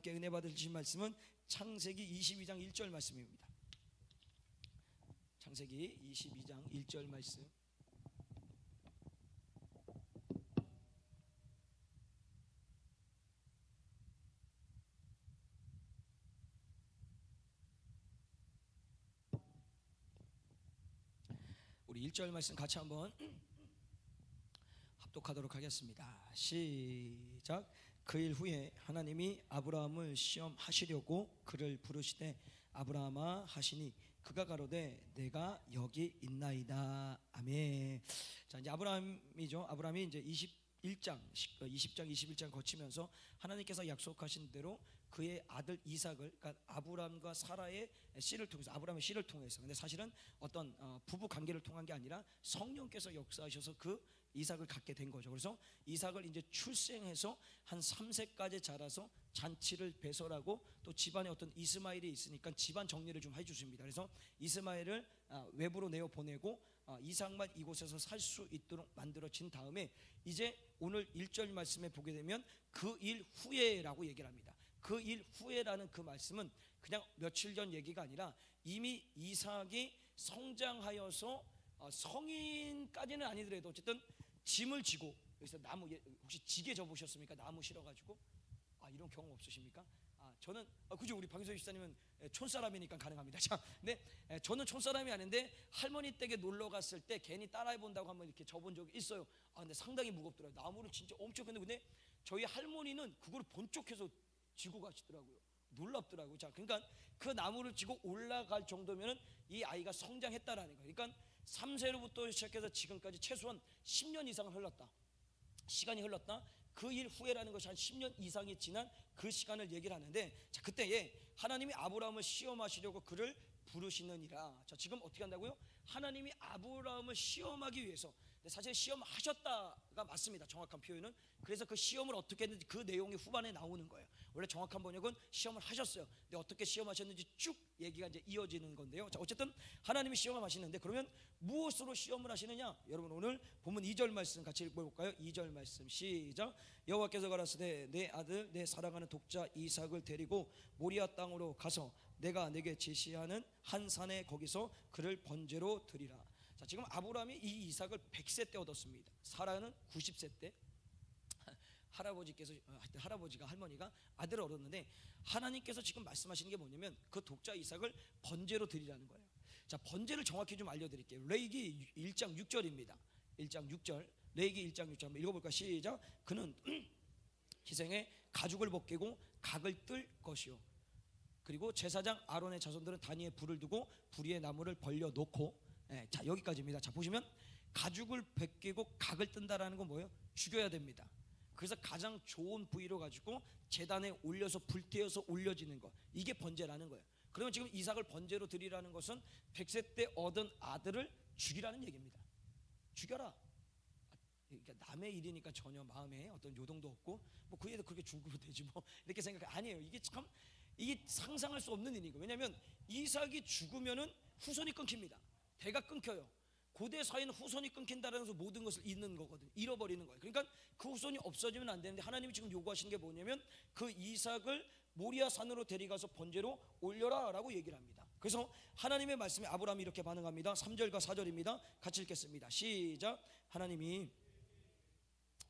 함께 은혜 받으실 말씀은 창세기 22장 1절 말씀입니다. 창세기 22장 1절 말씀. 우리 1절 말씀 같이 한번 합독하도록 하겠습니다. 시작. 그 일 후에 하나님이 아브라함을 시험하시려고 그를 부르시되 아브라함아 하시니 그가 가로되 내가 여기 있나이다. 아멘. 자, 이제 아브라함이죠. 아브라함이 이제 21장, 20장, 21장 거치면서 하나님께서 약속하신 대로 그의 아들 이삭을 그러니까 아브라함과 사라의 씨를 통해서 아브라함의 씨를 통해서 근데 사실은 어떤 어, 부부 관계를 통한 게 아니라 성령께서 역사하셔서 그 이삭을 갖게 된 거죠. 그래서 이삭을 이제 출생해서 한 3세까지 자라서 잔치를 배설하고 또 집안에 어떤 이스마엘이 있으니까 집안 정리를 좀 해주십니다. 그래서 이스마엘을 아, 외부로 내어 보내고 아, 이삭만 이곳에서 살 수 있도록 만들어진 다음에 이제 오늘 1절 말씀에 보게 되면 그 일 후에라고 얘기를 합니다. 그 일 후에라는 그 말씀은 그냥 며칠 전 얘기가 아니라 이미 이삭이 성장하여서 어, 성인까지는 아니더라도 어쨌든 짐을 지고 여기서 나무 예, 혹시 지게 접으셨습니까? 나무 실어 가지고 아 이런 경험 없으십니까? 아 저는 아, 그죠 우리 박유서 집사님은 예, 촌사람이니까 가능합니다. 자, 근데 예, 저는 촌사람이 아닌데 할머니 댁에 놀러 갔을 때 괜히 따라해 본다고 한번 이렇게 접은 적이 있어요. 아 근데 상당히 무겁더라고요. 나무를 진짜 엄청 근데 근데 저희 할머니는 그걸 본쪽해서 지고 가시더라고요. 놀랍더라고요. 자, 그러니까 그 나무를 지고 올라갈 정도면은 이 아이가 성장했다라는 거예요. 그러니까 3세로부터 시작해서 지금까지 최소한 10년 이상을 흘렀다. 시간이 흘렀다. 그 일 후에라는 것이 한 10년 이상이 지난 그 시간을 얘기를 하는데 자 그때에 하나님이 아브라함을 시험하시려고 그를 부르시느니라. 자 지금 어떻게 한다고요? 하나님이 아브라함을 시험하기 위해서 사실 시험하셨다가 맞습니다. 정확한 표현은 그래서 그 시험을 어떻게 했는지 그 내용이 후반에 나오는 거예요. 원래 정확한 번역은 시험을 하셨어요. 근데 어떻게 시험하셨는지 쭉 얘기가 이제 이어지는 건데요. 자 어쨌든 하나님이 시험을 하시는데 그러면 무엇으로 시험을 하시느냐? 여러분 오늘 본문 2절 말씀 같이 읽어 볼까요? 2절 말씀 시작. 여호와께서 가라사대 내 아들 내 사랑하는 독자 이삭을 데리고 모리아 땅으로 가서 내가 내게 제시하는 한 산에 거기서 그를 번제로 드리라. 자 지금 아브라함이 이 이삭을 100세 때 얻었습니다. 사라는 90세 때 할아버지께서 어, 할아버지가 할머니가 아들을 얻었는데 하나님께서 지금 말씀하시는 게 뭐냐면 그 독자 이삭을 번제로 드리라는 거예요. 자 번제를 정확히 좀 알려 드릴게요. 레이기 1장 6절입니다. 1장 6절 레이기 1장 6절 한번 읽어 볼까 시작. 그는 희생에 가죽을 벗기고 각을 뜰 것이요. 그리고 제사장 아론의 자손들은 단위에 불을 두고 불위에 나무를 벌려 놓고 예, 자 여기까지입니다. 자 보시면 가죽을 벗기고 각을 뜬다라는 건 뭐예요? 죽여야 됩니다. 그래서 가장 좋은 부위로 가지고 재단에 올려서 불태워서 올려지는 것 이게 번제라는 거예요. 그러면 지금 이삭을 번제로 드리라는 것은 100세 때 얻은 아들을 죽이라는 얘기입니다. 죽여라. 그러니까 남의 일이니까 전혀 마음에 어떤 요동도 없고 뭐 그 애도 그렇게 죽으면 되지 뭐 이렇게 생각 아니에요. 이게 참 이게 상상할 수 없는 일이고 왜냐하면 이삭이 죽으면은 후손이 끊깁니다. 대가 끊겨요. 고대 사회는 후손이 끊긴다는 것은 모든 것을 잃는 거거든요. 잃어버리는 거예요. 그러니까 그 후손이 없어지면 안 되는데 하나님이 지금 요구하시는 게 뭐냐면 그 이삭을 모리아 산으로 데려가서 번제로 올려라라고 얘기를 합니다. 그래서 하나님의 말씀에 아브라함이 이렇게 반응합니다. 3절과 4절입니다. 같이 읽겠습니다. 시작. 하나님이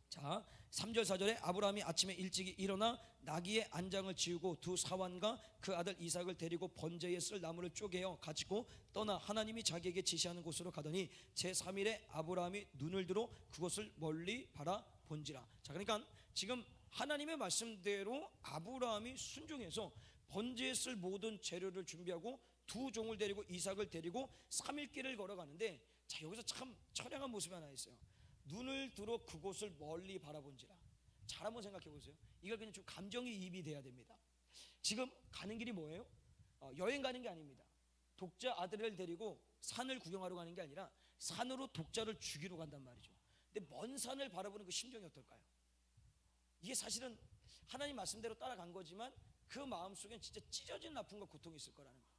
자, 3절 4절에 아브라함이 아침에 일찍이 일어나 나귀의 안장을 지우고 두 사환과 그 아들 이삭을 데리고 번제에 쓸 나무를 쪼개어 가지고 떠나 하나님이 자기에게 지시하는 곳으로 가더니 제 3일에 아브라함이 눈을 들어 그곳을 멀리 바라본지라. 자, 그러니까 지금 하나님의 말씀대로 아브라함이 순종해서 번제에 쓸 모든 재료를 준비하고 두 종을 데리고 이삭을 데리고 3일 길을 걸어가는데 자, 여기서 참 처량한 모습이 하나 있어요. 눈을 들어 그곳을 멀리 바라본지라. 잘 한번 생각해 보세요. 이걸 그냥 좀 감정이 입이 돼야 됩니다. 지금 가는 길이 뭐예요? 어, 여행 가는 게 아닙니다. 독자 아들을 데리고 산을 구경하러 가는 게 아니라 산으로 독자를 죽이러 간단 말이죠. 근데 먼 산을 바라보는 그 심정이 어떨까요? 이게 사실은 하나님 말씀대로 따라간 거지만 그 마음 속엔 진짜 찢어진 아픔과 고통이 있을 거라는 거예요.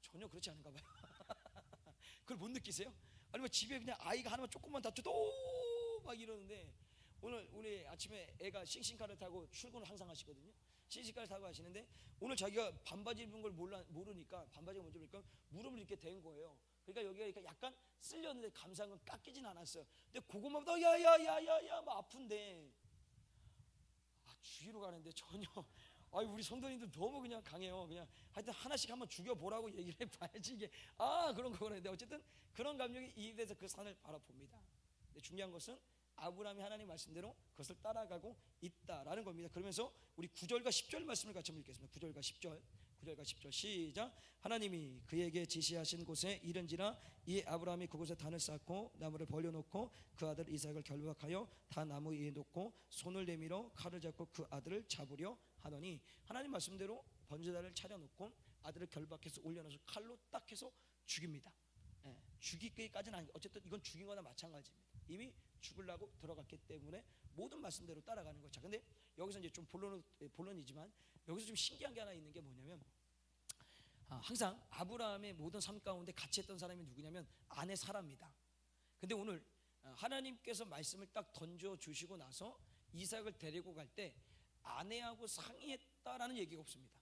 전혀 그렇지 않은가 봐요. 그걸 못 느끼세요? 아니면 집에 그냥 아이가 하나만 조금만 다쳐도 막 이러는데 오늘 우리 아침에 애가 싱싱카를 타고 출근을 항상 하시거든요. 시집갈 사고 하시는데 오늘 자기가 반바지 입은 걸 몰라 모르니까 반바지가 뭔지 모르니까 무릎을 이렇게 댄 거예요. 그러니까 여기가 그러니까 약간 쓸렸는데 건 깎이진 않았어요. 근데 그것만 봐도 야야야야야 막 아픈데 아 죽이러 가는데 전혀 아유 우리 성도님들 너무 그냥 강해요. 그냥 하여튼 하나씩 한번 죽여 보라고 얘기를 해봐야지 이게 아 그런 거그런데 어쨌든 그런 감정이 이입돼서 그 산을 바라봅니다. 근데 중요한 것은 아브라함이 하나님 말씀대로 그것을 따라가고 있다라는 겁니다. 그러면서 우리 9절과 10절 말씀을 같이 한번 읽겠습니다. 9절과 10절. 9절과 10절 시작. 하나님이 그에게 지시하신 곳에 이른지라 이 아브라함이 그곳에 단을 쌓고 나무를 벌려놓고 그 아들 이삭을 결박하여 다 나무 위에 놓고 손을 내밀어 칼을 잡고 그 아들을 잡으려 하더니 하나님 말씀대로 번제단을 차려놓고 아들을 결박해서 올려놔서 칼로 딱 해서 죽입니다. 예, 죽이기까지는 아니 어쨌든 이건 죽인 거나 마찬가지입니다. 이미 죽으려고 들어갔기 때문에 모든 말씀대로 따라가는 거죠. 근데 여기서 이제 좀 본론 본론이지만 여기서 좀 신기한 게 하나 있는 게 뭐냐면 아, 항상 아브라함의 모든 삶 가운데 같이 했던 사람이 누구냐면 아내 사라입니다. 근데 오늘 아, 하나님께서 말씀을 딱 던져 주시고 나서 이삭을 데리고 갈 때 아내하고 상의했다라는 얘기가 없습니다.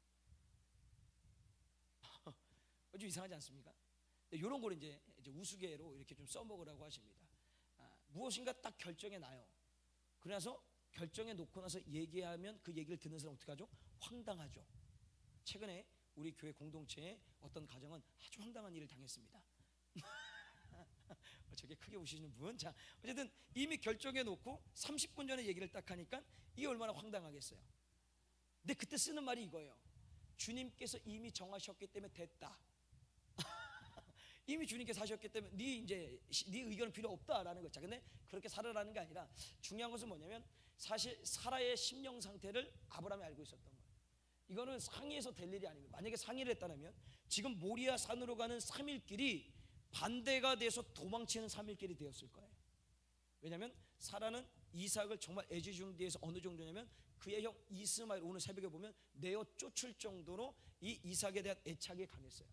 좀 이상하지 않습니까? 이런 걸 이제, 이제 우스개로 이렇게 좀 써먹으라고 하십니다. 아, 무엇인가 딱 결정해 놔요. 그래서 결정해 놓고 나서 얘기하면 그 얘기를 듣는 사람 어떻게 하죠? 황당하죠. 최근에 우리 교회 공동체에 어떤 가정은 아주 황당한 일을 당했습니다. 저게 크게 우시는 분. 자, 어쨌든 이미 결정해 놓고 30분 전에 얘기를 딱 하니까 이게 얼마나 황당하겠어요. 근데 그때 쓰는 말이 이거예요. 주님께서 이미 정하셨기 때문에 됐다. 이미 주님께서 하셨기 때문에 네 이제 네 의견은 필요 없다라는 거죠. 근데 그렇게 살아라는 게 아니라 중요한 것은 뭐냐면 사실 사라의 심령 상태를 아브라함이 알고 있었던 거예요. 이거는 상의해서 될 일이 아닙니다. 만약에 상의를 했다면 지금 모리아 산으로 가는 3일 길이 반대가 돼서 도망치는 3일 길이 되었을 거예요. 왜냐하면 사라는 이삭을 정말 애지중지해서 어느 정도냐면 그의 형 이스마엘 오늘 새벽에 보면 내어 쫓을 정도로 이 이삭에 대한 애착이 강했어요.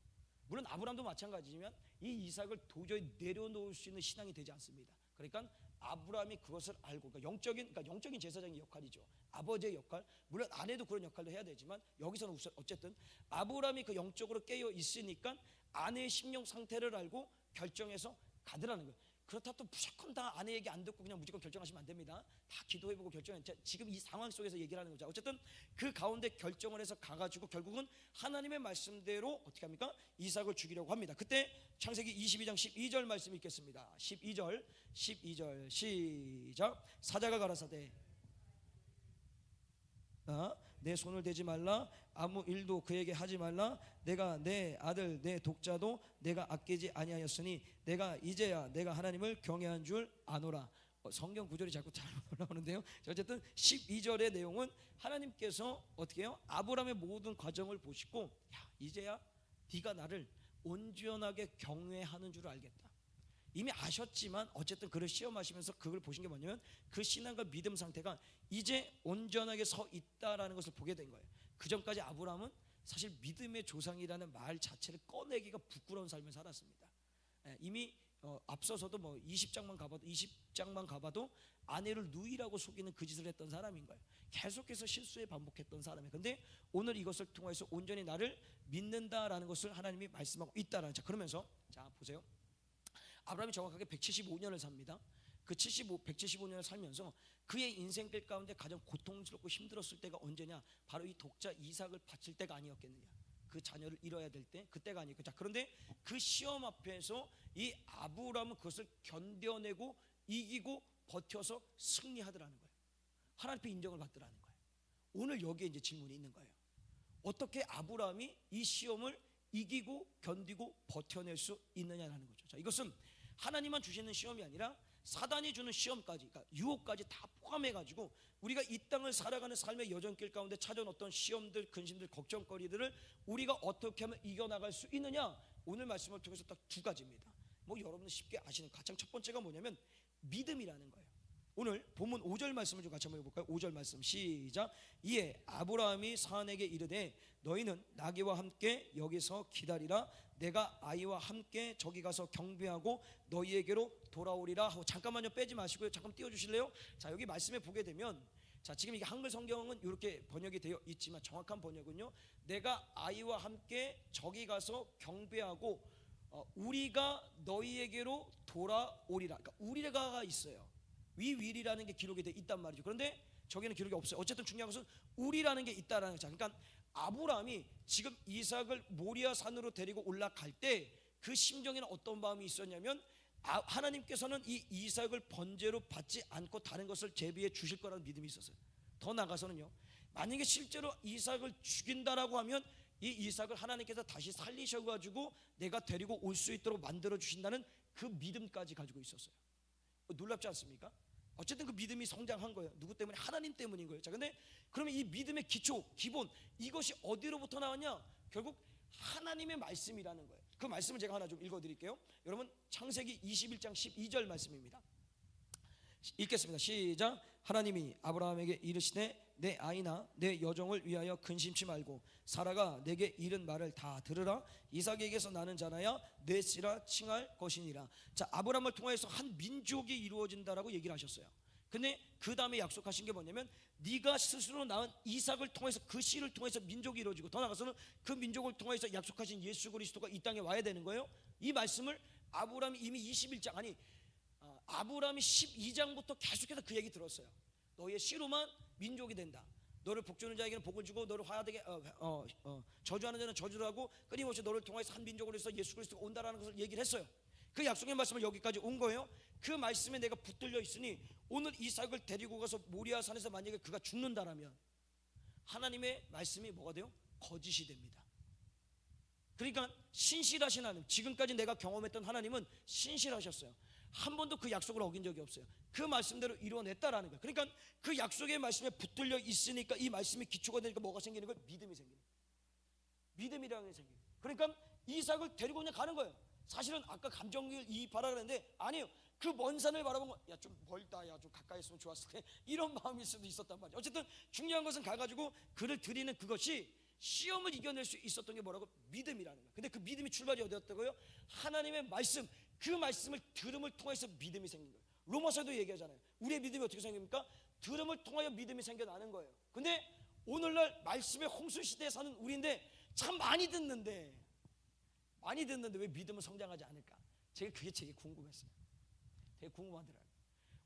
물론 아브람도 마찬가지지만 이 이삭을 도저히 내려놓을 수 있는 신앙이 되지 않습니다. 그러니까 아브라함이 그것을 알고 그러니까 영적인 그러니까 영적인 제사장의 역할이죠. 아버지의 역할. 물론 아내도 그런 역할도 해야 되지만 여기서는 우선 어쨌든 아브라함이 그 영적으로 깨어 있으니까 아내의 심령 상태를 알고 결정해서 가더라는 거예요. 그렇다 또 무조건 다 아내 얘기 안 듣고 그냥 무조건 결정하시면 안 됩니다. 다 기도해보고 결정해. 자, 지금 이 상황 속에서 얘기를 하는 거죠. 어쨌든 그 가운데 결정을 해서 가가지고 결국은 하나님의 말씀대로 어떻게 합니까? 이삭을 죽이려고 합니다. 그때 창세기 22장 12절 말씀 읽겠습니다. 12절, 12절 시작. 사자가 가라사대 아, 내 손을 대지 말라. 아무 일도 그에게 하지 말라. 내가 내 아들 내 독자도 내가 아끼지 아니하였으니 내가 이제야 내가 하나님을 경외한 줄 아노라. 어, 성경 구절이 자꾸 잘못 올라오는데요. 어쨌든 12절의 내용은 하나님께서 어떻게 해요? 아브라함의 모든 과정을 보시고 야 이제야 네가 나를 온전하게 경외하는 줄 알겠다 이미 아셨지만 어쨌든 그를 시험하시면서 그걸 보신 게 뭐냐면 그 신앙과 믿음 상태가 이제 온전하게 서 있다라는 것을 보게 된 거예요. 그 전까지 아브라함은 사실 믿음의 조상이라는 말 자체를 꺼내기가 부끄러운 삶을 살았습니다. 예, 이미 어, 앞서서도 뭐 20장만 가봐도 20장만 가봐도 아내를 누이라고 속이는 그 짓을 했던 사람인 거예요. 계속해서 실수에 반복했던 사람이에요. 근데 오늘 이것을 통해서 온전히 나를 믿는다라는 것을 하나님이 말씀하고 있다라는 자 그러면서 자 보세요. 아브라함이 정확하게 175년을 삽니다. 그 75, 175년을 살면서 그의 인생길 가운데 가장 고통스럽고 힘들었을 때가 언제냐? 바로 이 독자 이삭을 바칠 때가 아니었겠느냐? 그 자녀를 잃어야 될 때 그때가 아니고 자 그런데 그 시험 앞에서 이 아브라함은 그것을 견뎌내고 이기고 버텨서 승리하더라는 거예요. 하나님 앞에 인정을 받더라는 거예요. 오늘 여기에 이제 질문이 있는 거예요. 어떻게 아브라함이 이 시험을 이기고 견디고 버텨낼 수 있느냐라는 거죠. 자, 이것은 하나님만 주시는 시험이 아니라 사단이 주는 시험까지, 그러니까 유혹까지 다 포함해 가지고 우리가 이 땅을 살아가는 삶의 여정길 가운데 찾아온 어떤 시험들, 근심들, 걱정거리들을 우리가 어떻게 하면 이겨나갈 수 있느냐? 오늘 말씀을 통해서 딱 두 가지입니다. 뭐 여러분들 쉽게 아시는 가장 첫 번째가 뭐냐면 믿음이라는 거예요. 오늘 본문 5절 말씀을 좀 같이 한번 해볼까요? 5절 말씀 시작. 이에 아브라함이 사안에게 이르되 너희는 나귀와 함께 여기서 기다리라. 내가 아이와 함께 저기 가서 경배하고 너희에게로 돌아오리라 하고 잠깐만요 빼지 마시고요. 잠깐 띄워주실래요? 자 여기 말씀에 보게 되면 자, 지금 이게 한글 성경은 이렇게 번역이 되어 있지만 정확한 번역은요. 내가 아이와 함께 저기 가서 경배하고 어, 우리가 너희에게로 돌아오리라. 그러니까 우리가 있어요. 위 윌이라는 게 기록이 돼 있단 말이죠. 그런데 저기는 기록이 없어요. 어쨌든 중요한 것은 우리라는 게 있다라는 거죠. 그러니까 아브라함이 지금 이삭을 모리아 산으로 데리고 올라갈 때 그 심정에는 어떤 마음이 있었냐면 아, 하나님께서는 이 이삭을 번제로 받지 않고 다른 것을 제비해 주실 거라는 믿음이 있었어요. 더 나가서는요. 만약에 실제로 이삭을 죽인다라고 하면 이 이삭을 하나님께서 다시 살리셔 가지고 내가 데리고 올 수 있도록 만들어 주신다는 그 믿음까지 가지고 있었어요. 어, 놀랍지 않습니까? 어쨌든 그 믿음이 성장한 거예요. 누구 때문에? 하나님 때문인 거예요. 자, 근데 그러면 이 믿음의 기초, 기본 이것이 어디로부터 나왔냐? 결국 하나님의 말씀이라는 거예요. 그 말씀을 제가 하나 좀 읽어 드릴게요. 여러분 창세기 21장 12절 말씀입니다. 읽겠습니다. 시작. 하나님이 아브라함에게 이르시되 내 아이나 내 여종을 위하여 근심치 말고 사라가 내게 이른 말을 다 들으라 이삭에게서 나는 자나야 내 씨라 칭할 것이니라. 자 아브라함을 통하여서 한 민족이 이루어진다라고 얘기를 하셨어요. 근데 그 다음에 약속하신 게 뭐냐면 네가 스스로 낳은 이삭을 통해서 그 씨를 통해서 민족이 이루어지고 더 나아가서는 그 민족을 통해서 약속하신 예수 그리스도가 이 땅에 와야 되는 거예요. 이 말씀을 아브라함이 이미 21장 아니 아, 아브라함이 12장부터 계속해서 그 얘기 들었어요. 너의 씨로만 민족이 된다. 너를 복주는 자에게는 복을 주고 너를 화하게 어, 어, 어, 저주하는 자는 저주를 하고 끊임없이 너를 통해서 한 민족으로 해서 예수 그리스도가 온다라는 것을 얘기를 했어요. 그 약속의 말씀을 여기까지 온 거예요. 그 말씀에 내가 붙들려 있으니 오늘 이삭을 데리고 가서 모리아 산에서 만약에 그가 죽는다라면 하나님의 말씀이 뭐가 돼요? 거짓이 됩니다. 그러니까 신실하신 하나님, 지금까지 내가 경험했던 하나님은 신실하셨어요. 한 번도 그 약속을 어긴 적이 없어요. 그 말씀대로 이루어냈다라는 거예요. 그러니까 그 약속의 말씀에 붙들려 있으니까 이 말씀이 기초가 되니까 뭐가 생기는 거예요? 믿음이 생기는 거예요. 믿음이라는 게 생겨요. 그러니까 이삭을 데리고 그냥 가는 거예요. 사실은 아까 감정을 이입하라 그랬는데 아니에요. 그 먼 산을 바라보면 야좀 멀다 야 좀 가까이 있으면 좋았을 텐데 이런 마음일 수도 있었단 말이에요. 어쨌든 중요한 것은 가가지고 그를 드리는 그것이 시험을 이겨낼 수 있었던 게 뭐라고 믿음이라는 거예요. 근데 그 믿음이 출발이 어디였다고요? 하나님의 말씀 그 말씀을 들음을 통해서 믿음이 생긴 거예요. 로마서도 얘기하잖아요. 우리의 믿음이 어떻게 생깁니까? 들음을 통하여 믿음이 생겨나는 거예요. 근데 오늘날 말씀의 홍수 시대에 사는 우리인데 참 많이 듣는데 많이 듣는데 왜 믿음은 성장하지 않을까? 제가 그게 되게 궁금했어요. 되게 궁금하더라고요.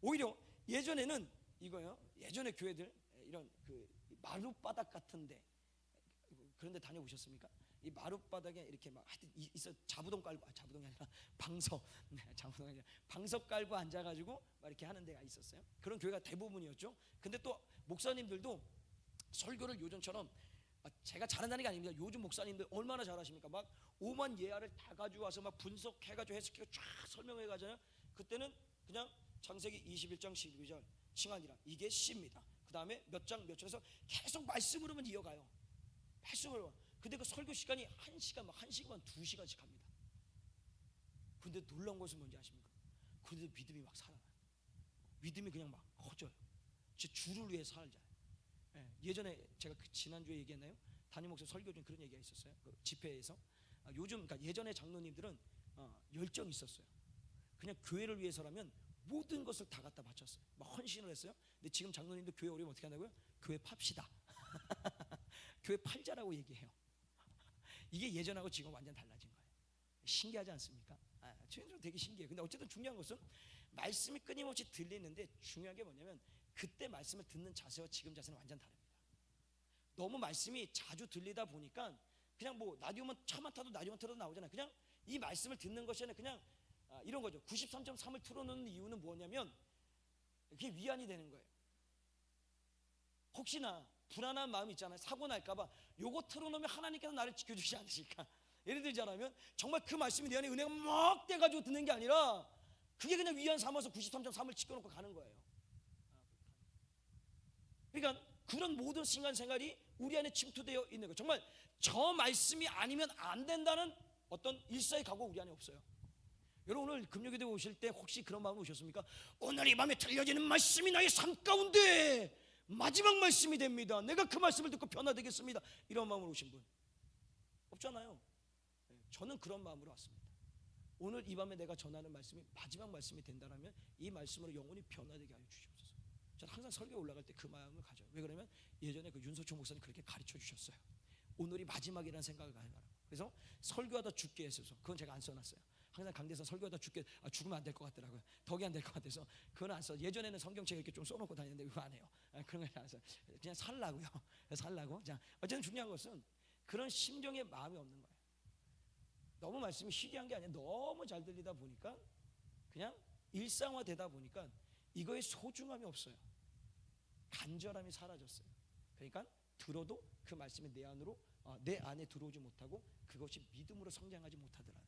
오히려 예전에는 이거요. 예전에 교회들 이런 그 마룻바닥 같은데 그런데 다녀보셨습니까? 이 마룻바닥에 이렇게 막 하여튼 이- 있어 자부동 깔고 아, 자부동이 아니라 방석 네, 자부동이 아니라 방석 깔고 앉아가지고 막 이렇게 하는 데가 있었어요. 그런 교회가 대부분이었죠. 근데 또 목사님들도 설교를 요즘처럼 아, 제가 잘한다는 게 아닙니다. 요즘 목사님들 얼마나 잘하십니까? 막 오만 예화를 다 가지고 와서 막 분석해가지고 해석해서 쫙 설명해 가잖아요. 그때는 그냥 창세기 21장 12절 칭하니라 이게 시입니다. 그 다음에 몇 장몇 절에서 계속 말씀으로만 이어가요. 말씀으로. 근데 그 설교 시간이 한 시간 막 한 시간 두 시간씩 합니다. 근데 놀라운 것은 뭔지 아십니까? 그런데 믿음이 막 살아나요. 믿음이 그냥 막 커져요. 진짜 주를 위해 살자. 예, 전에 제가 그 지난주에 얘기했나요? 담임 목사 설교 중에 그런 얘기가 있었어요. 그 집회에서 아, 요즘 그러니까 예전에 장로님들은 어, 열정이 있었어요. 그냥 교회를 위해서라면 모든 것을 다 갖다 바쳤어요. 막 헌신을 했어요. 근데 지금 장로님들 교회 오려면 어떻게 한다고요? 교회 팝시다. 교회 팔자라고 얘기해요. 이게 예전하고 지금 완전 달라진 거예요. 신기하지 않습니까? 아, 저희들은 되게 신기해요. 근데 어쨌든 중요한 것은 말씀이 끊임없이 들리는데 중요한 게 뭐냐면 그때 말씀을 듣는 자세와 지금 자세는 완전 다릅니다. 너무 말씀이 자주 들리다 보니까 그냥 뭐 라디오만 차만 타도 라디오만 틀어도 나오잖아요. 그냥 이 말씀을 듣는 것이 아니라 그냥 아, 이런 거죠. 93.3을 틀어놓는 이유는 뭐냐면 그게 위안이 되는 거예요. 혹시나 불안한 마음 있잖아요. 사고 날까봐 요거 틀어놓으면 하나님께서 나를 지켜주시지 않으실까. 예를 들자면 정말 그 말씀이 내 안에 은혜가 막 돼가지고 듣는 게 아니라 그게 그냥 위안 삼아서 93.3을 지켜놓고 가는 거예요. 그러니까 그런 모든 신간 생활이 우리 안에 침투되어 있는 거예요. 정말 저 말씀이 아니면 안 된다는 어떤 일사의 각오 우리 안에 없어요. 여러분 오늘 금요기대 오실 때 혹시 그런 마음 오셨습니까? 오늘 이 밤에 들려지는 말씀이 나의 삶 가운데 마지막 말씀이 됩니다. 내가 그 말씀을 듣고 변화되겠습니다. 이런 마음으로 오신 분 없잖아요. 네, 저는 그런 마음으로 왔습니다. 오늘 이 밤에 내가 전하는 말씀이 마지막 말씀이 된다면 이 말씀으로 영혼이 변화되게 하여 주시옵소서. 저는 항상 설교 올라갈 때 그 마음을 가져요. 왜 그러면 예전에 그 윤소총 목사님 그렇게 가르쳐 주셨어요. 오늘이 마지막이라는 생각을 가져라. 그래서 설교하다 죽게 했어서 그건 제가 안 써놨어요. 항상 강대에서 설교하다 죽게 아, 죽으면 안 될 것 같더라고요. 덕이 안 될 것 같아서 그건 안 써. 예전에는 성경책 이렇게 좀 써놓고 다녔는데 그거 안 해요. 아, 그런 걸안 써. 그냥 살라고요. 살라고. 자 어쨌든 중요한 것은 그런 심정의 마음이 없는 거예요. 너무 말씀이 희귀한 게 아니라 너무 잘 들리다 보니까 그냥 일상화되다 보니까 이거의 소중함이 없어요. 간절함이 사라졌어요. 그러니까 들어도 그 말씀이 내 안으로 어, 내 안에 들어오지 못하고 그것이 믿음으로 성장하지 못하더라는 거예요.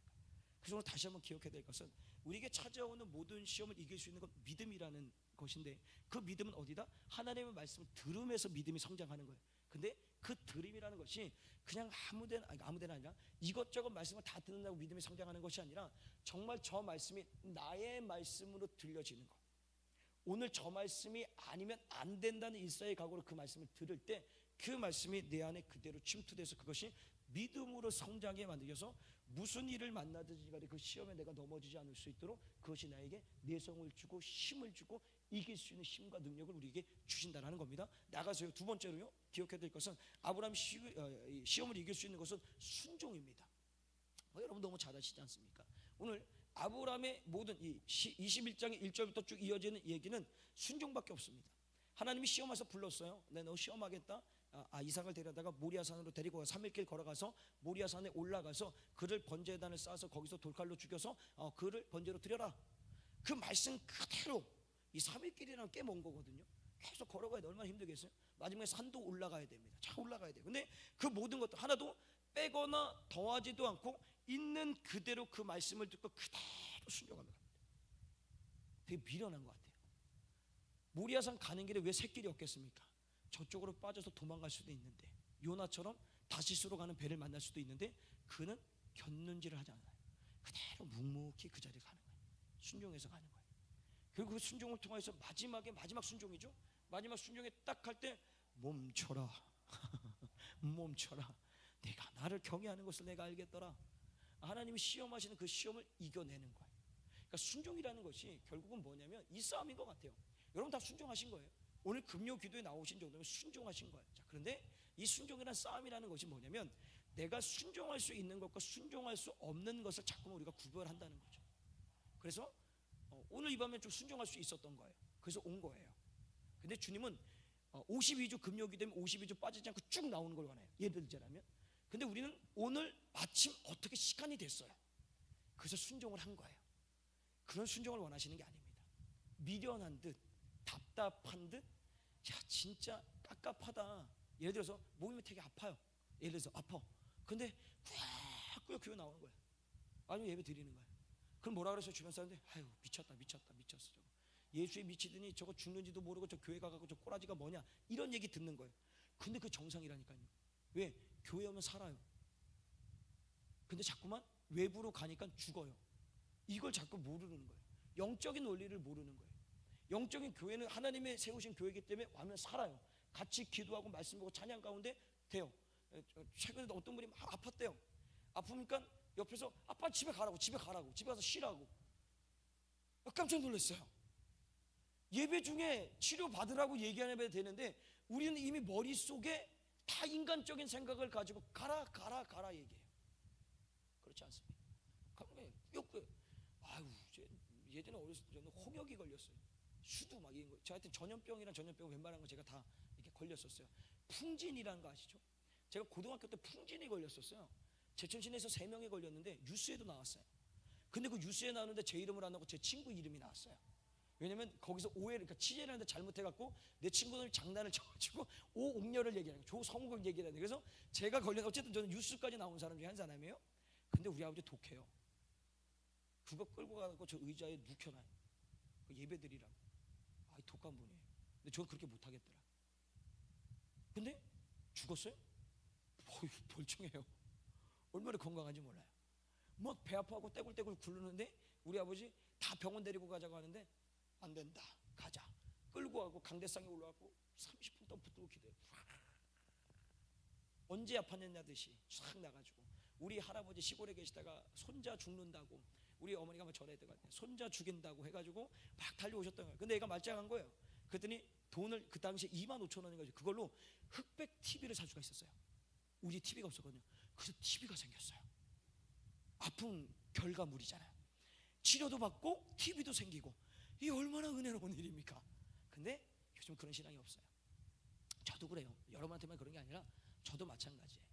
그래서 다시 한번 기억해야 될 것은 우리에게 찾아오는 모든 시험을 이길 수 있는 건 믿음이라는 것인데 그 믿음은 어디다? 하나님의 말씀을 들으면서 믿음이 성장하는 거예요. 근데 그 들음이라는 것이 그냥 아무데나 아니, 아무데나 아니라 이것저것 말씀을 다 듣는다고 믿음이 성장하는 것이 아니라 정말 저 말씀이 나의 말씀으로 들려지는 것. 오늘 저 말씀이 아니면 안 된다는 일사의 각오로 그 말씀을 들을 때 그 말씀이 내 안에 그대로 침투돼서 그것이 믿음으로 성장하게 만들어서 무슨 일을 만나든지 간에 그 시험에 내가 넘어지지 않을 수 있도록 그것이 나에게 내성을 주고 힘을 주고 이길 수 있는 힘과 능력을 우리에게 주신다는 겁니다. 나가서요. 두 번째로요. 기억해야 될 것은 아브라함 시, 어, 이 시험을 이길 수 있는 것은 순종입니다. 어, 여러분 너무 잘 아시지 않습니까? 오늘 아브라함의 모든 이 21장의 1절부터 쭉 이어지는 얘기는 순종밖에 없습니다. 하나님이 시험해서 불렀어요. 네, 너 시험하겠다. 아, 아, 이삭을 데려다가 모리아산으로 데리고 가 3일길 걸어가서 모리아산에 올라가서 그를 번제단을 쌓아서 거기서 돌칼로 죽여서 어, 그를 번제로 드려라. 그 말씀 그대로 이 3일길이라는 꽤먼 거거든요. 계속 걸어가야 돼. 얼마나 힘들겠어요? 마지막에 산도 올라가야 됩니다. 차 올라가야 돼요. 근데 그 모든 것도 하나도 빼거나 더하지도 않고 있는 그대로 그 말씀을 듣고 그대로 순종하는 겁니다. 되게 미련한 것 같아요. 모리아산 가는 길에 왜 새길이 없겠습니까? 저쪽으로 빠져서 도망갈 수도 있는데 요나처럼 다시스로 가는 배를 만날 수도 있는데 그는 견눈질을 하지 않아요. 그대로 묵묵히 그 자리에 가는 거예요. 순종해서 가는 거예요. 그리고 그 순종을 통해서 마지막에 마지막 순종이죠. 마지막 순종에 딱할때 멈춰라. 멈춰라. 내가 나를 경외하는 것을 내가 알겠더라. 하나님이 시험하시는 그 시험을 이겨내는 거예요. 그러니까 순종이라는 것이 결국은 뭐냐면 이 싸움인 것 같아요. 여러분 다 순종하신 거예요. 오늘 금요 기도에 나오신 정도면 순종하신 거예요. 자, 그런데 이 순종이라는 싸움이라는 것이 뭐냐면 내가 순종할 수 있는 것과 순종할 수 없는 것을 자꾸 우리가 구별한다는 거죠. 그래서 어, 오늘 이 밤에 좀 순종할 수 있었던 거예요. 그래서 온 거예요. 근데 주님은 어, 52주 금요기 되면 52주 빠지지 않고 쭉 나오는 걸 원해요. 예를 들자면. 근데 우리는 오늘 마침 어떻게 시간이 됐어요. 그래서 순종을 한 거예요. 그런 순종을 원하시는 게 아닙니다. 미련한 듯, 답답한 듯, 야 진짜 깝깝하다. 예를 들어서 몸이 되게 아파요. 예를 들어서 아파. 근데 꾸역꾸역 교회 나오는 거예요. 아니면 예배 드리는 거예요. 그럼 뭐라 그래서 주변 사람들이 아유 미쳤다 미쳤다 미쳤어 저거. 예수에 미치더니 저거 죽는지도 모르고 저 교회 가가지고 저 꼬라지가 뭐냐 이런 얘기 듣는 거예요. 근데 그 정상이라니까요. 왜? 교회 오면 살아요. 근데 자꾸만 외부로 가니까 죽어요. 이걸 자꾸 모르는 거예요. 영적인 원리를 모르는 거예요. 영적인 교회는 하나님의 세우신 교회이기 때문에 와면 살아요. 같이 기도하고 말씀 보고 찬양 가운데 돼요. 최근에 어떤 분이 막 아팠대요. 아프니까 옆에서 아빠 집에 가라고 집에 가라고 집에 가서 쉬라고 깜짝 놀랐어요. 예배 중에 치료 받으라고 얘기하면 되는데 우리는 이미 머릿속에 다 인간적인 생각을 가지고 가라 가라 가라 얘기해요. 그렇지 않습니까? 그러면 그 아유 예전에 어렸을 때 저는 홍역이 걸렸어요. 수두 막 이런 거. 저 하여튼 전염병이랑 전염병 웬만한 거 제가 다 이렇게 걸렸었어요. 풍진이라는 거 아시죠? 제가 고등학교 때 풍진이 걸렸었어요. 제천시내에서 세 명이 걸렸는데 뉴스에도 나왔어요. 근데 그 뉴스에 나오는데 제 이름을 안 하고 제 친구 이름이 나왔어요. 왜냐면 거기서 오해를 그러니까 취재를 하는데 잘못해갖고 내 친구들 장난을 쳐가지고 오옥녀를 얘기하는 거예요. 조성욱을 얘기하는 거예요. 그래서 제가 걸린 어쨌든 저는 뉴스까지 나온 사람 중에 한 사람이에요. 근데 우리 아버지 독해요. 그거 끌고 가고 저 의자에 눕혀놔요. 그 예배 드리라고. 아, 독한 분이에요. 근데 저는 그렇게 못하겠더라. 근데 죽었어요? 멀쩡해요. 얼마나 건강한지 몰라요. 막 배 아파하고 떼굴떼굴 굴르는데 우리 아버지 다 병원 데리고 가자고 하는데 안 된다. 가자. 끌고 가고 강대상에 올라가고 30분 동안 붙들고 기도해. 언제 아팠냐듯이 싹 나가지고 우리 할아버지 시골에 계시다가 손자 죽는다고 우리 어머니가 막 전화했다가 손자 죽인다고 해가지고 막 달려오셨던 거예요. 근데 애가 말짱한 거예요. 그랬더니 돈을 그 당시에 2만 5천 원인 거죠. 그걸로 흑백 TV를 살 수가 있었어요. 우리 TV가 없었거든요. 그래서 TV가 생겼어요. 아픈 결과물이잖아요. 치료도 받고 TV도 생기고 이 얼마나 은혜로운 일입니까? 근데 요즘 그런 신앙이 없어요. 저도 그래요. 여러분한테만 그런 게 아니라 저도 마찬가지예요.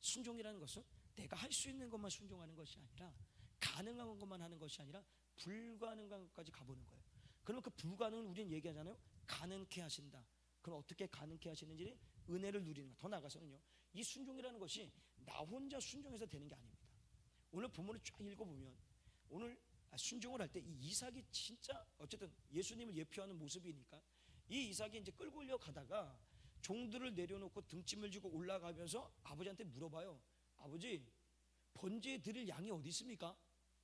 순종이라는 것은 내가 할 수 있는 것만 순종하는 것이 아니라 가능한 것만 하는 것이 아니라 불가능한 것까지 가보는 거예요. 그러면 그 불가능을 우리는 얘기하잖아요. 가능케 하신다. 그럼 어떻게 가능케 하시는지 은혜를 누리는 거. 더 나가서는요. 이 순종이라는 것이 나 혼자 순종해서 되는 게 아닙니다. 오늘 본문을 쫙 읽어보면 오늘 아, 순종을 할 때 이 이삭이 진짜 어쨌든 예수님을 예표하는 모습이니까 이 이삭이 이제 끌고 가다가 종들을 내려놓고 등짐을 지고 올라가면서 아버지한테 물어봐요. 아버지 번제에 드릴 양이 어디 있습니까?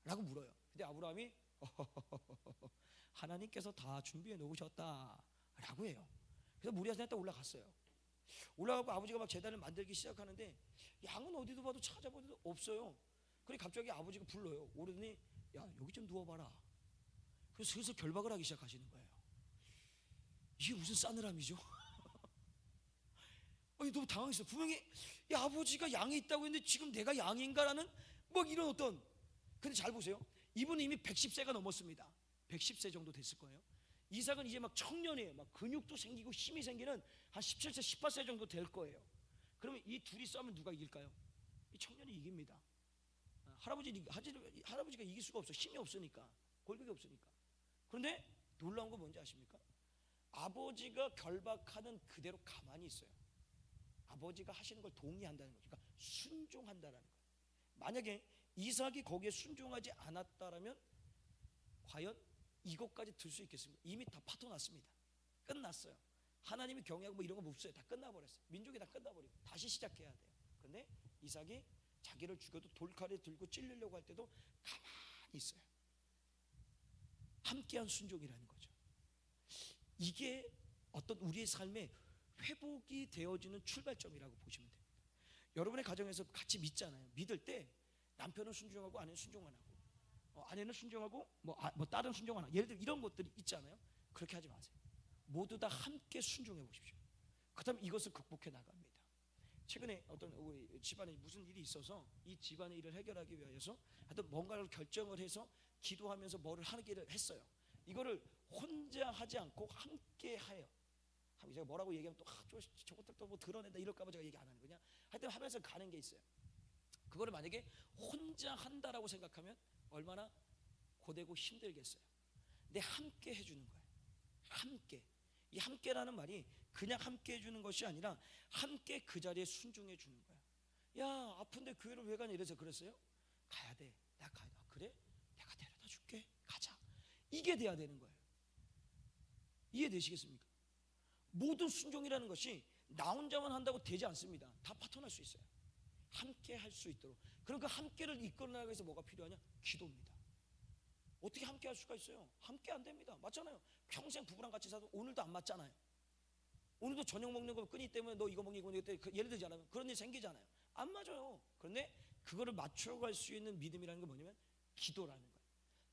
라고 물어요. 근데 아브라함이 하나님께서 다 준비해 놓으셨다 라고 해요. 그래서 무리하신 때 올라갔어요. 올라가고 아버지가 막 재단을 만들기 시작하는데 양은 어디도 봐도 찾아보도 없어요. 그래 갑자기 아버지가 불러요. 오르더니 야 여기 좀 누워봐라. 그래서 슬슬 결박을 하기 시작하시는 거예요. 이게 무슨 싸늘함이죠? 아니 너무 당황했어. 분명히 이 아버지가 양이 있다고 했는데 지금 내가 양인가라는 뭐 이런 어떤. 근데 잘 보세요. 이분은 이미 110세가 넘었습니다. 110세 정도 됐을 거예요. 이삭은 이제 막 청년이에요. 막 근육도 생기고 힘이 생기는 한 17세, 18세 정도 될 거예요. 그러면 이 둘이 싸우면 누가 이길까요? 이 청년이 이깁니다. 아, 할아버지 할아버지가 이길 수가 없어. 힘이 없으니까. 골격이 없으니까. 그런데 놀라운 건 뭔지 아십니까? 아버지가 결박하는 그대로 가만히 있어요. 아버지가 하시는 걸 동의한다는 거죠. 그러니까 순종한다라는 거예요. 만약에 이삭이 거기에 순종하지 않았다라면 과연 이것까지 들 수 있겠습니까? 이미 다 파토났습니다. 끝났어요. 하나님이 경외하고 뭐 이런 거 없어요. 다 끝나버렸어요. 민족이 다 끝나버리고 다시 시작해야 돼요. 근데 이삭이 자기를 죽여도 돌칼을 들고 찔리려고 할 때도 가만히 있어요. 함께한 순종이라는 거죠. 이게 어떤 우리의 삶의 회복이 되어지는 출발점이라고 보시면 됩니다. 여러분의 가정에서 같이 믿잖아요. 믿을 때 남편은 순종하고 아내는 순종 안 하고 어, 아내는 순종하고 뭐, 아, 뭐 다른 순종 안 하고 예를 들어 이런 것들이 있잖아요. 그렇게 하지 마세요. 모두 다 함께 순종해 보십시오. 그다음 이것을 극복해 나갑니다. 최근에 어떤 우리 집안에 무슨 일이 있어서 이 집안의 일을 해결하기 위해서 하여튼 뭔가를 결정을 해서 기도하면서 뭐를 하기를 했어요. 이거를 혼자 하지 않고 함께 해요. 제가 뭐라고 얘기하면 또 아, 저, 저것들 또 뭐 드러낸다 이럴까봐 제가 얘기 안 하는 거냐. 하여튼 하면서 가는 게 있어요. 그거를 만약에 혼자 한다라고 생각하면 얼마나 고되고 힘들겠어요. 근데 함께 해주는 거예요. 함께. 이 함께라는 말이 그냥 함께 해주는 것이 아니라 함께 그 자리에 순종해 주는 거야. 야 아픈데 교회를 왜 가냐 이래서 그랬어요? 가야 돼. 나 가야 돼. 아, 그래? 내가 데려다 줄게. 가자. 이게 돼야 되는 거예요. 이해되시겠습니까? 모든 순종이라는 것이 나 혼자만 한다고 되지 않습니다. 다 파토날 수 있어요. 함께 할 수 있도록. 그럼 그 함께를 이끌어 나가기 위해서 뭐가 필요하냐? 기도입니다. 어떻게 함께 할 수가 있어요? 함께 안 됩니다. 맞잖아요. 평생 부부랑 같이 살도 오늘도 안 맞잖아요. 오늘도 저녁 먹는 거 끊이 때문에 너 이거 먹니 이거 먹니 그 예를 들지 않으면 그런 일 생기잖아요. 안 맞아요. 그런데 그거를 맞춰갈 수 있는 믿음이라는 게 뭐냐면 기도라는 거예요.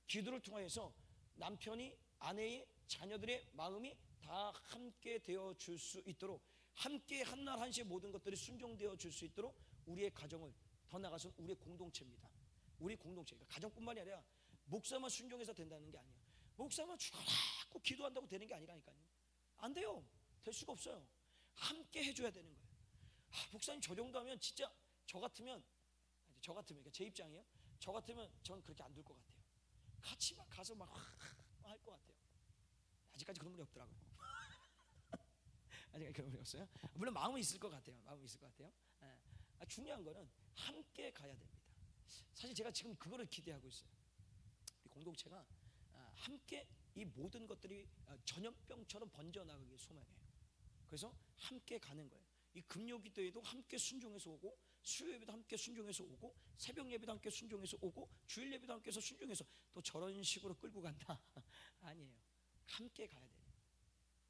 기도를 통해서 남편이 아내의 자녀들의 마음이 다 함께 되어 줄 수 있도록 함께 한날 한시에 모든 것들이 순종되어 줄 수 있도록 우리의 가정을 더 나가서 우리의 공동체입니다. 우리 공동체. 그러니까 가정뿐만이 아니라 목사만 순종해서 된다는 게 아니에요. 목사만 죽어라고 기도한다고 되는 게 아니라니까요. 안 돼요. 될 수가 없어요. 함께 해줘야 되는 거예요. 아, 목사님 저 정도 하면 진짜 저 같으면 저 같으면 그러니까 제 입장이에요. 저 같으면 전 그렇게 안 될 것 같아요. 같이 막 가서 막 할 것 같아요. 아직까지 그런 분이 없더라고요. 아직 그런 분이 없어요. 물론 마음은 있을 것 같아요. 마음은 있을 것 같아요. 예. 아, 중요한 거는 함께 가야 됩니다. 사실 제가 지금 그거를 기대하고 있어요. 우리 공동체가 아, 함께 이 모든 것들이 아, 전염병처럼 번져나가기 소망해요. 그래서 함께 가는 거예요. 이 금요 기도에도 함께 순종해서 오고 수요 예배도 함께 순종해서 오고 새벽 예배도 함께 순종해서 오고 주일 예배도 함께 해서 순종해서 또 저런 식으로 끌고 간다 아니에요. 함께 가야 돼요.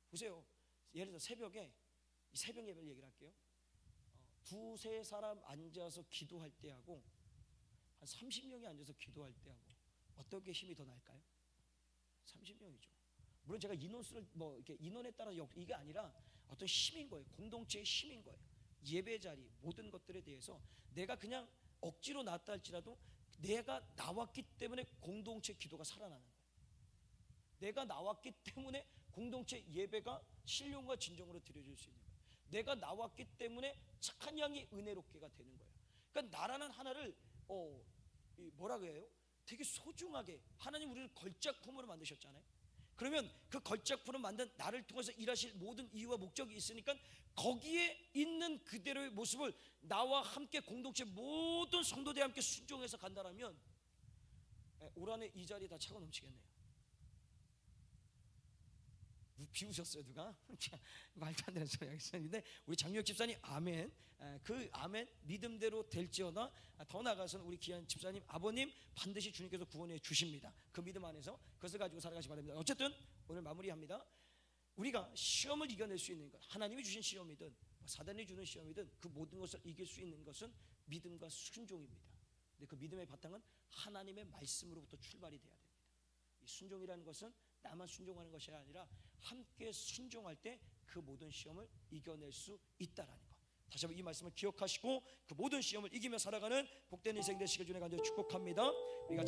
보세요. 예를 들어 새벽에 새벽 예배를 얘기를 할게요. 어, 두세 사람 앉아서 기도할 때하고 한 30명이 앉아서 기도할 때하고 어떻게 힘이 더 날까요? 30명이죠. 물론 제가 인원수를 뭐 이렇게 인원에 따라 역 이게 아니라 어떤 힘인 거예요. 공동체의 힘인 거예요. 예배 자리 모든 것들에 대해서 내가 그냥 억지로 나왔다 할지라도 내가 나왔기 때문에 공동체 기도가 살아나는 거예요. 내가 나왔기 때문에 공동체 예배가 신령과 진정으로 드려질 수 있는. 내가 나왔기 때문에 착한 양이 은혜롭게가 되는 거예요. 그러니까 나라는 하나를 어이 뭐라 그래요? 되게 소중하게 하나님 우리를 걸작품으로 만드셨잖아요. 그러면 그 걸작품을 만든 나를 통해서 일하실 모든 이유와 목적이 있으니까 거기에 있는 그대로의 모습을 나와 함께 공동체 모든 성도들 함께 순종해서 간다라면 예, 올 한해 이 자리 다 차고 넘치겠네요. 누- 비우셨어요 누가? 말도 안 되는 소리 하겠는데 우리 장유혁 집사님 아멘. 에, 그 아멘 믿음대로 될지어다 아, 더 나아가서는 우리 귀한 집사님 아버님 반드시 주님께서 구원해 주십니다. 그 믿음 안에서 그것을 가지고 살아가시 바랍니다. 어쨌든 오늘 마무리합니다. 우리가 시험을 이겨낼 수 있는 것 하나님이 주신 시험이든 뭐 사단이 주는 시험이든 그 모든 것을 이길 수 있는 것은 믿음과 순종입니다. 근데 그 믿음의 바탕은 하나님의 말씀으로부터 출발이 돼야 됩니다. 이 순종이라는 것은 나만 순종하는 것이 아니라 함께 순종할 때 그 모든 시험을 이겨낼 수 있다라는 것. 다시 한번 이 말씀을 기억하시고 그 모든 시험을 이기며 살아가는 복된 인생 되시길 주님 간절히 축복합니다. 우리가